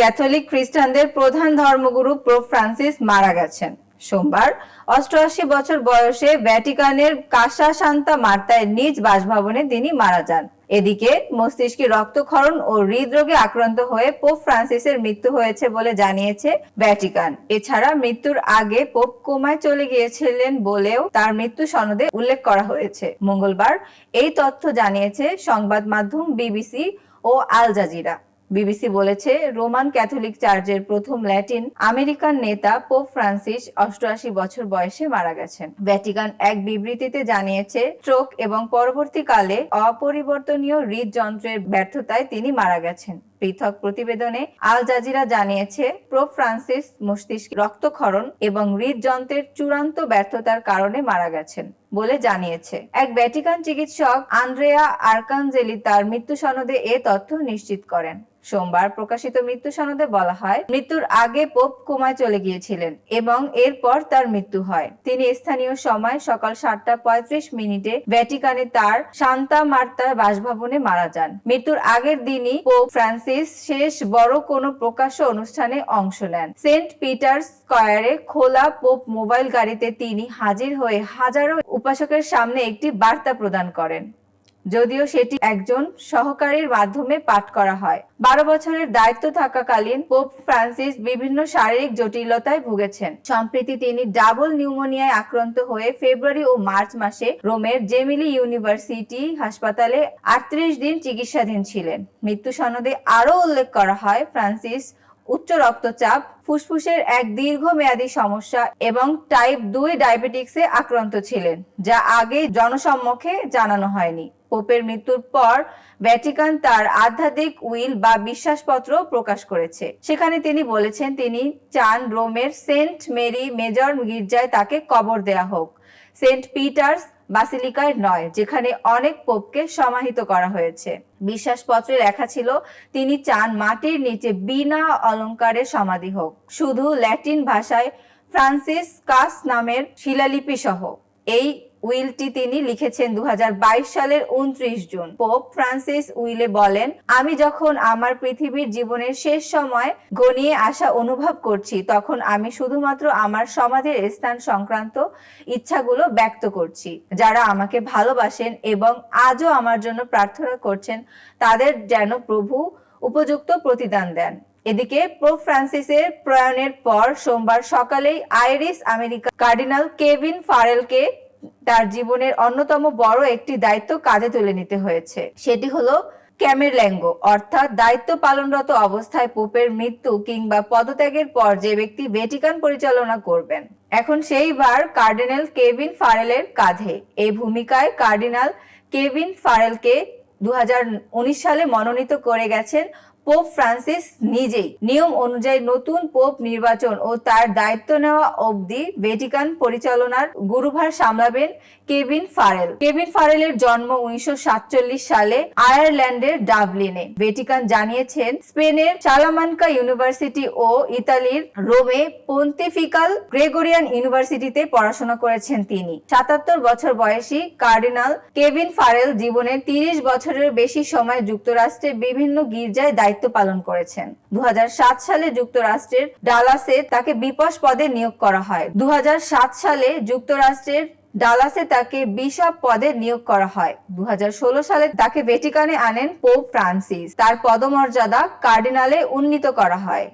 Catholic খ্রিস্টানদের প্রধান ধর্মগুরু পোপ ফ্রান্সিস মারা গেছেন। সোমবার, অষ্টআশি বছর বয়সে ভ্যাটিকানের কাসা সান্তা মার্তায় নিজ বাসভবনে তিনি মারা যান। এদিকে মস্তিষ্কে রক্তক্ষরণ ও হৃদরোগে আক্রান্ত হয়ে পোপ ফ্রান্সিসের মৃত্যু হয়েছে বলে জানিয়েছে ভ্যাটিকান। এছাড়া মৃত্যুর আগে পোপ কোমায় চলে গিয়েছিলেন বলেও তার মৃত্যু সনদে উল্লেখ করা হয়েছে। মঙ্গলবার এই তথ্য জানিয়েছে সংবাদ মাধ্যম বিবিসি ও আল জাজিরা। বিবিসি বলেছে, রোমান ক্যাথলিক চার্চের প্রথম ল্যাটিন আমেরিকান নেতা পোপ ফ্রান্সিস অষ্টআশি বছর বয়সে মারা গেছেন। ভ্যাটিকান এক বিবৃতিতে জানিয়েছে, স্ট্রোক এবং পরবর্তীকালে অপরিবর্তনীয় হৃদযন্ত্রের ব্যর্থতায় তিনি মারা গেছেন। পৃথক প্রতিবেদনে আল জাজিরা জানিয়েছে পোপ ফ্রান্সিস মস্তিষ্ক রক্তক্ষরণ এবং হৃদযন্ত্রের চূড়ান্ত ব্যর্থতার কারণে মারা গেছেন বলে জানিয়েছে। এক ভ্যাটিকান চিকিৎসক আন্দ্রেয়া আরকানজেলি তার মৃত্যু সনদে এ তথ্য নিশ্চিত করেন। সোমবার প্রকাশিত মৃত্যু সনদে বলা হয়, মৃত্যুর আগে পোপ কোমায় চলে গিয়েছিলেন এবং এরপর তার মৃত্যু হয়। তিনি স্থানীয় সময় সকাল সাতটা পঁয়ত্রিশ মিনিটে ভ্যাটিকানে তার শান্তা মার্তার বাসভবনে মারা যান। মৃত্যুর আগের দিনই পোপ ফ্রান্সিস শেষ বড় কোনো প্রকাশ্য অনুষ্ঠানে অংশ নেন। সেন্ট পিটার স্কয়ারে খোলা পোপ মোবাইল গাড়িতে তিনি হাজির হয়ে হাজারো উপাসকের সামনে একটি বার্তা প্রদান করেন। যদিও সেটি একজন সহকারীর মাধ্যমে পাঠ করা হয়। বারো বছরের দায়িত্ব থাকাকালীন পোপ ফ্রান্সিস বিভিন্ন শারীরিক জটিলতায় ভুগেছেন। সম্প্রতি তিনি ডাবল নিউমোনিয়ায় আক্রান্ত হয়ে ফেব্রুয়ারি ও মার্চ মাসে রোমের জেমিলি ইউনিভার্সিটি হাসপাতালে আটত্রিশ দিন চিকিৎসাধীন ছিলেন। মৃত্যু সনদে আরও উল্লেখ করা হয় ফ্রান্সিস উচ্চ রক্তচাপ, ফুসফুসের এক দীর্ঘমেয়াদী সমস্যা এবং টাইপ দুই ডায়াবেটিক্সে আক্রান্ত ছিলেন, যা আগে জনসম্মুখে জানানো হয়নি। পোপের মৃত্যুর পর ভ্যাটিকান তার আধ্যাত্মিক উইল বা বিশ্বাসপত্র প্রকাশ করেছে। সেখানে তিনি বলেছেন, তিনি চান রোমের সেন্ট মেরি মেজর গির্জায় তাকে কবর দেয়া হোক। সেন্ট পিটার্স বাসিলিকায় নয়, যেখানে অনেক পোপকে সমাহিত করা হয়েছে। বিশ্বাসপত্রে লেখা ছিল, তিনি চান মাটির নিচে বিনা অলঙ্কারে সমাধি হোক। শুধু ল্যাটিন ভাষায় ফ্রান্সিস কাস নামের শিলালিপি সহ এই উইলটি তিনি লিখেছেন দু হাজার বাইশ সালের উনত্রিশ জুন। পোপ ফ্রান্সিস উইলে বলেন, আমি যখন আমার পৃথিবীর জীবনের শেষ সময় গনিয়ে আসা অনুভব করছি, তখন আমি শুধুমাত্র আমার সমাধির স্থান সংক্রান্ত ইচ্ছাগুলো ব্যক্ত করছি। যারা আমাকে ভালোবাসেন এবং আজও আমার জন্য প্রার্থনা করছেন, তাদের যেন প্রভু উপযুক্ত প্রতিদান দেন। এদিকে পোপ ফ্রান্সিসের প্রয়াণের পর সোমবার সকালেই আইরিস আমেরিকা কার্ডিনাল কেভিন ফারেলকে তার জীবনের অন্যতম বড় একটি দায়িত্ব কাঁধে তুলে নিতে হয়েছে। সেটি হলো ক্যামেরল্যাঙ্গ, অর্থাৎ দায়িত্ব পালনরত অবস্থায় পোপের মৃত্যু কিংবা পদত্যাগের পর যে ব্যক্তি ভেটিকান পরিচালনা করবেন। এখন সেইবার কার্ডিনাল কেভিন ফারেলের কাঁধে। এই ভূমিকায় কার্ডিনাল কেভিন ফারেলকে দু হাজার উনিশ সালে মনোনীত করে গেছেন পোপ ফ্রান্সিস নিজেই নিয়ম অনুযায়ী নতুন পোপ নির্বাচন ও তার দায়িত্ব নেওয়া অবধি ভ্যাটিকান পরিচালনার গুরুভার সামলাবেন কেভিন ফারেল কেভিন ফারেলের জন্ম উনিশশো সালে আয়ারল্যান্ডের ডাবলিনে ভ্যাটিকান জানিয়েছেন, স্পেনের সালামানকা ইউনিভার্সিটি ও ইতালির রোমে পন্টিফিকাল গ্রেগরিয়ান ইউনিভার্সিটিতে পড়াশোনা করেছেন তিনি। সাতাত্তর বছর বয়সী কার্ডিনাল কেভিন ফারেল জীবনের তিরিশ বছরের বেশি সময় যুক্তরাষ্ট্রে বিভিন্ন গির্জায় দায়িত্ব পালন করেছেন। দু সালে যুক্তরাষ্ট্রের ডালাসে তাকে বিপস পদে নিয়োগ করা হয়। দু হাজার সাত সালে যুক্তরাষ্ট্রের ডালাসে তাকে বিশপ পদে নিয়োগ করা হয়। দু হাজার ষোলো সালে তাকে ভেটিকানে আনেন পোপ ফ্রান্সিস। তার পদমর্যাদা কার্ডিনালে উন্নীত করা হয়।